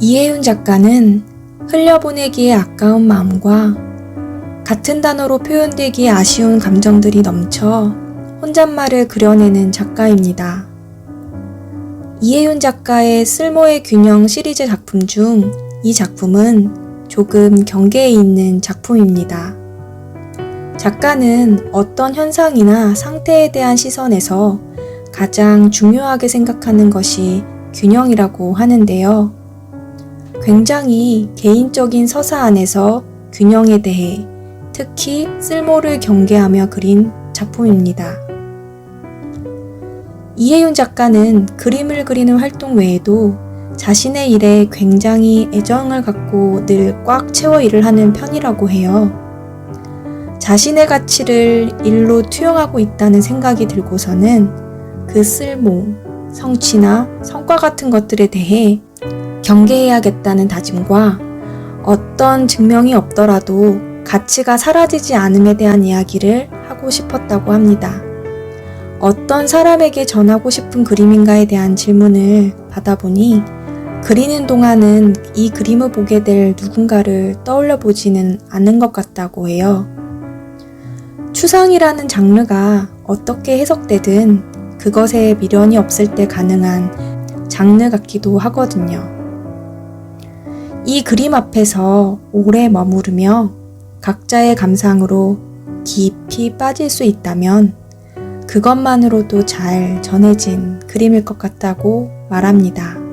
이혜윤 작가는 흘려보내기에 아까운 마음과 같은 단어로 표현되기에 아쉬운 감정들이 넘쳐 혼잣말을 그려내는 작가입니다. 이혜윤 작가의 쓸모의 균형 시리즈 작품 중 이 작품은 조금 경계에 있는 작품입니다. 작가는 어떤 현상이나 상태에 대한 시선에서 가장 중요하게 생각하는 것이 균형이라고 하는데요. 굉장히 개인적인 서사 안에서 균형에 대해 특히 쓸모를 경계하며 그린 작품입니다. 이혜윤 작가는 그림을 그리는 활동 외에도 자신의 일에 굉장히 애정을 갖고 늘 꽉 채워 일을 하는 편이라고 해요. 자신의 가치를 일로 투영하고 있다는 생각이 들고서는 그 쓸모, 성취나 성과 같은 것들에 대해 경계해야겠다는 다짐과 어떤 증명이 없더라도 가치가 사라지지 않음에 대한 이야기를 하고 싶었다고 합니다. 어떤 사람에게 전하고 싶은 그림인가에 대한 질문을 받아보니 그리는 동안은 이 그림을 보게 될 누군가를 떠올려 보지는 않는 것 같다고 해요. 추상이라는 장르가 어떻게 해석되든 그것에 미련이 없을 때 가능한 장르 같기도 하거든요. 이 그림 앞에서 오래 머무르며 각자의 감상으로 깊이 빠질 수 있다면 그것만으로도 잘 전해진 그림일 것 같다고 말합니다.